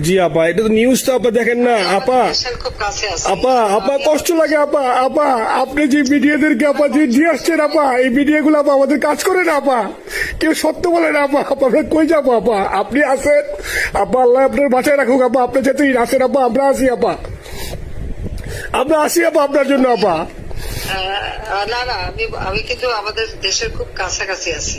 জি আপা এটা তো নিউজ তো আপা দেখেন না আপা। দেশের খুব কাছে আছে। আপা আপা কষ্ট লাগে আপা আপা আপনি যে মিডিয়াদেরকে আপা যে দিয়ে আসছেন আপা এই মিডিয়াগুলো আপা আমাদের কাজ করে না আপা। কেউ সত্য বলে না আপা আপা আমরা কই যাব আপা? আপনি আছেন আপা আল্লাহ আপনার বাঁচায় রাখুক আপা আপনি যেতে আছেন আপা আমরা আসি আপা। আমরা আসি আপা আপনার জন্য আপা। আহ, না না আমি আমি কিন্তু আমাদের দেশের খুব কাছাকাছি আছি।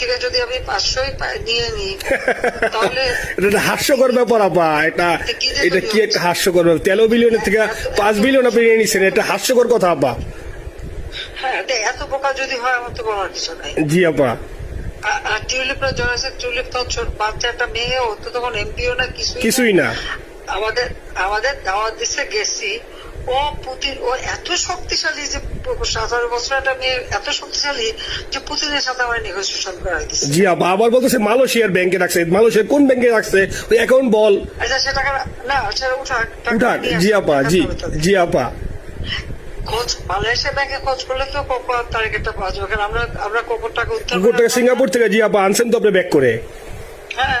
থেকে যদি আমি পাঁচশোই নিয়ে নিই তাহলে এটা হাস্যকর ব্যাপার আপা। এটা এটা কি একটা হাস্যকর ব্যাপার? তেরো বিলিয়নের থেকে পাঁচ বিলিয়ন আপনি নিয়ে নিচ্ছেন এটা হাস্যকর কথা আপা। হ্যাঁ এত বোকা যদি হয় আমার তো বলার কিছু নাই। জি আপা। আর টিউলিপরা জড়াইছে টিউলিপ তো বাচ্চা একটা মেয়ে ও তো তখন এমপিও না কিছুই কিছুই না। আমাদের আমাদের দাওয়াত দিচ্ছে গেছি। ও পুতিন ও এত শক্তিশালী যে বছর একটা মেয়ে এত শক্তিশালী যে পুতিনের সাথে আমার নেগোসিয়েশন দিচ্ছে জি আপা আবার বলতেছে মালয়েশিয়ার ব্যাংকে রাখছে। মালয়েশিয়ার কোন ব্যাংকে রাখছে? ওই অ্যাকাউন্ট বল। আচ্ছা সে টাকা না সেটা উঠাক উঠাক জি আপা জি জি আপা। খোঁজ মালয়েশিয়া ব্যাংকে খোঁজ করলে তো কোকো তারিখটা পাওয়া যাবে। কারণ আমরা আমরা কোকোর টাকা উদ্ধার কুকুর করে- সিঙ্গাপুর থেকে জি আপা আনছেন তো আপনি ব্যাক করে। হ্যাঁ।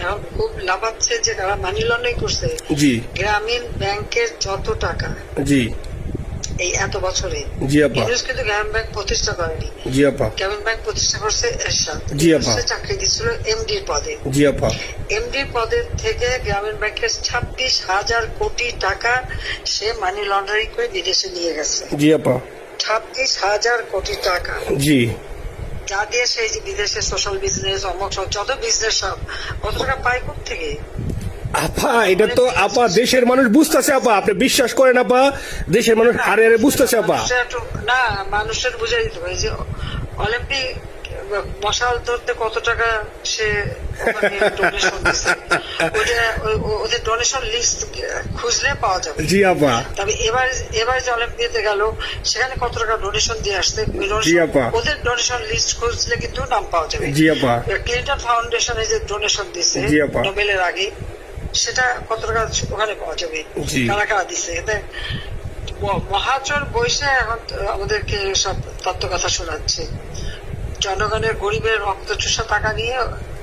এখন খুব লাভাচ্ছে যে যারা মানি লন্ডারিং করছে। জি। গ্রামীণ ব্যাংকের যত টাকা জি। এই এত বছরে। জি আপা। ইউনুস কিন্তু গ্রামীণ ব্যাংক প্রতিষ্ঠা করেনি। জি আপা। গ্রামীণ ব্যাংক প্রতিষ্ঠা করছে এরশাদ। জি, আপা। চাকরি দিচ্ছিল এমডির পদে। জি আপা। এমডি পদের থেকে গ্রামীণ ব্যাংকের ছাব্বিশ হাজার কোটি টাকা সে মানি লন্ডারিং করে বিদেশে নিয়ে গেছে। জি আপা। ছাব্বিশ হাজার কোটি টাকা। জি। যা দিয়ে সেই যে বিদেশে সোশ্যাল বিজনেস অমক সব যত বিজনেস সব কত টাকা পায় কোথ থেকে? আপা এটা তো আপা দেশের মানুষ বুঝতেছে আপা আপনি বিশ্বাস করেন আপা দেশের মানুষ আরে আরে বুঝতেছে আপা। না মানুষের বুঝাই দিতে হবে যে অলিম্পিক মশাল ধরতে কত টাকা সে ওদের ডোনেশন লিস্ট খুঁজলে পাওয়া যাবে। জি আপা। তবে এবার এবার যে অলিম্পিয়াতে গেল সেখানে কত টাকা ডোনেশন দিয়ে আসতে জি আপা। ওদের ডোনেশন লিস্ট খুঁজলে কিন্তু নাম পাওয়া যাবে। জি আপা। ক্লিন্টন ফাউন্ডেশনে যে ডোনেশন দিচ্ছে জি আপা। নোবেলের আগে সেটা কত টাকা ওখানে পাওয়া যাবে। কারা কারা ম- মহাচর বৈশে এখন আমাদেরকে সব তত্ত্ব কথা শোনাচ্ছে। জনগণের গরিবের রক্ত চুষা টাকা নিয়ে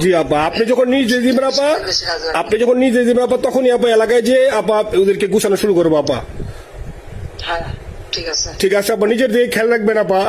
জি আপা আপনি যখন নিজে দিবেন আপা আপনি যখন নিজে দিবেন আপা তখনই আপা এলাকায় যে আপা ওদেরকে গুছানো শুরু করব আপা। হ্যাঁ ঠিক আছে। আপনার আছে আপা নিজের দিকে খেয়াল রাখবেন আপা।